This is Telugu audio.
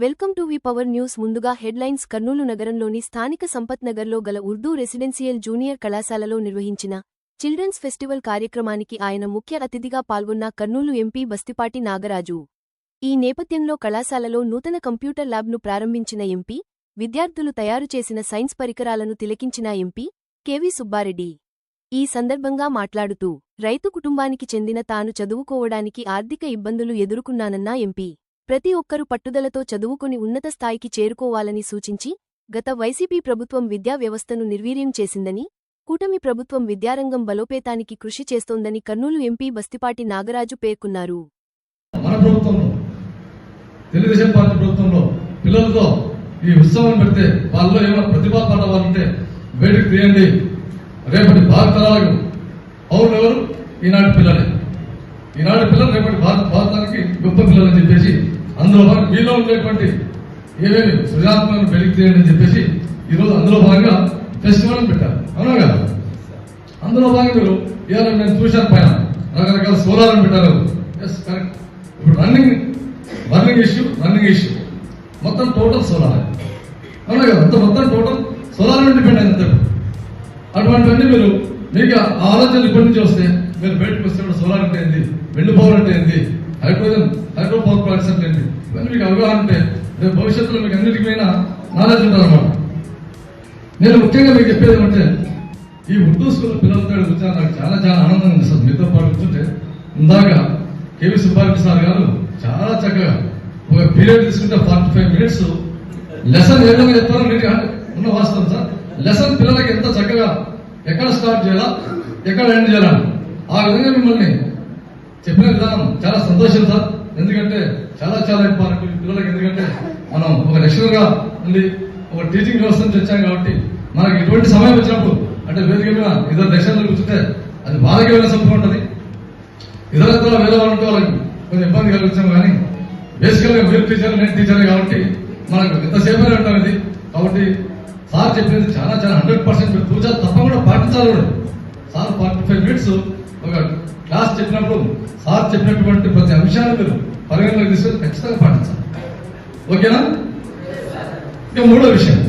Welcome to V power news ముందుగా హెడ్లైన్స్ కర్నూలు నగరంలోని స్థానిక సంపత్ నగర్లో గల ఉర్దూ రెసిడెన్షియల్ జూనియర్ కళాశాలలో నిర్వహించిన చిల్డ్రన్స్ ఫెస్టివల్ కార్యక్రమానికి ఆయన ముఖ్య అతిథిగా పాల్గొన్న కర్నూలు ఎంపీ బస్తిపాటి నాగరాజు. ఈ నేపథ్యంలో కళాశాలలో నూతన కంప్యూటర్ ల్యాబ్ను ప్రారంభించిన ఎంపీ విద్యార్థులు తయారు చేసిన సైన్స్ పరికరాలను తిలకించిన ఎంపీ కెవి సుబ్బారెడ్డి. ఈ సందర్భంగా మాట్లాడుతూ రైతు కుటుంబానికి చెందిన తాను చదువుకోవడానికి ఆర్థిక ఇబ్బందులు ఎదుర్కొన్నానన్నా ఎంపీ. ప్రతి ఒక్కరూ పట్టుదలతో చదువుకుని ఉన్నత స్థాయికి చేరుకోవాలని సూచించి గత వైసీపీ ప్రభుత్వం విద్యా వ్యవస్థను నిర్వీర్యం చేసిందని కూటమి ప్రభుత్వం విద్యారంగం బలోపేతానికి కృషి చేస్తోందని కర్నూలు ఎంపీ బస్తిపాటి నాగరాజు పేర్కొన్నారు. మన ప్రభుత్వంలో తెలుగుదేశం పార్టీ ప్రభుత్వంలో పిల్లలతో ఈ ఉత్సవం పెడితే వాళ్ళలో ఏమైనా ప్రతిభా పడవాలంటే వాళ్ళు బయటకు తీయండి. రేపటి భారత తరాలకు అవును ఎవరు? ఈనాటి పిల్లలే. ఈనాటి పిల్లలు రేపటి భారత భారతానికి గొప్ప పిల్లలని చెప్పేసి అందులో భాగంగా మీలో ఉండేటువంటి ఏమేమి సృజనాత్మకను వెలికి తీయండి అని చెప్పేసి ఈరోజు అందులో భాగంగా ఫెస్టివల్ పెట్టారు. అవునా కదా? అందులో భాగంగా మీరు ఇవాళ నేను చూశాను పైన. రకరకాల సోలార్ని పెట్టారు. ఎస్ కరెక్ట్ ఇప్పుడు running running issue running issue మొత్తం టోటల్ సోలార్ అవునా కదా? అంత మొత్తం టోటల్ సోలార్ మీద డిపెండ్ అయింది అంతే. అటువంటివన్నీ మీరు మీకు ఆ ఆలోచనలు ఇప్పటి నుంచి వస్తే మీరు బయటకు వస్తే సోలార్ అంటే ఏంది? వెండి పవర్ అంటే ఏంది? హైడ్రోజన్ హైడ్రో పవర్ ప్లాంట్స్ అంటే ఇవన్నీ మీకు అవగాహన ఉంటే రేపు భవిష్యత్తులో మీకు అన్నిటికీ నాలెడ్జ్ ఉంటుందన్నమాట నేను ముఖ్యంగా మీకు చెప్పేది ఏమంటే ఈ ఉర్దూ స్కూల్ పిల్లలతో కూర్చొని నాకు చాలా చాలా ఆనందంగా ఉంది సార్. మీతో పాటు కూర్చుంటే ఇందాక కేవీ సుబ్బారెడ్డి సార్ గారు చాలా చక్కగా ఒక పీరియడ్ తీసుకుంటే ఫార్టీ ఫైవ్ మినిట్స్ లెసన్ ఏ విధంగా చెప్తారో మీకు ఉన్న వాస్తవం సార్. లెసన్ పిల్లలకి ఎంత చక్కగా ఎక్కడ స్టార్ట్ చేయాలా ఎక్కడ ఎండ్ చేయాలా ఆ విధంగా మిమ్మల్ని చెప్పిన విధానం చాలా సంతోషం సార్. ఎందుకంటే చాలా చాలా ఇంపార్టెంట్ పిల్లలకి ఎందుకంటే మనం ఒక లెక్చరర్గా ఉండి ఒక టీచింగ్ వ్యవస్థ నుంచి వచ్చాం కాబట్టి మనకి ఎటువంటి సమయం వచ్చినప్పుడు అంటే వేదిక మీద ఇద్దరు లెక్చర్లు కూర్చుంటే అది బాధకమైన సంభవం సంపద ఉంటుంది. ఇతర వేరే వాళ్ళు వాళ్ళకి కొంచెం ఇబ్బంది కలిగించాం కానీ బేసికల్గా మీరు టీచర్ నేను టీచర్ కాబట్టి మనకు ఎంతసేపు ఉంటాం ఇది. కాబట్టి సార్ చెప్పింది చాలా చాలా హండ్రెడ్ పర్సెంట్ మీరు తూచా తప్పకుండా పాటించాలి కూడా. సార్ ఫార్టీ ఫైవ్ మినిట్స్ ఒక క్లాస్ చెప్పినప్పుడు సార్ చెప్పినటువంటి ప్రతి అంశాన్ని మీరు పరిగణలోకి తీసుకొని ఖచ్చితంగా పాటించాలి ఓకేనా ఇక మూడో విషయం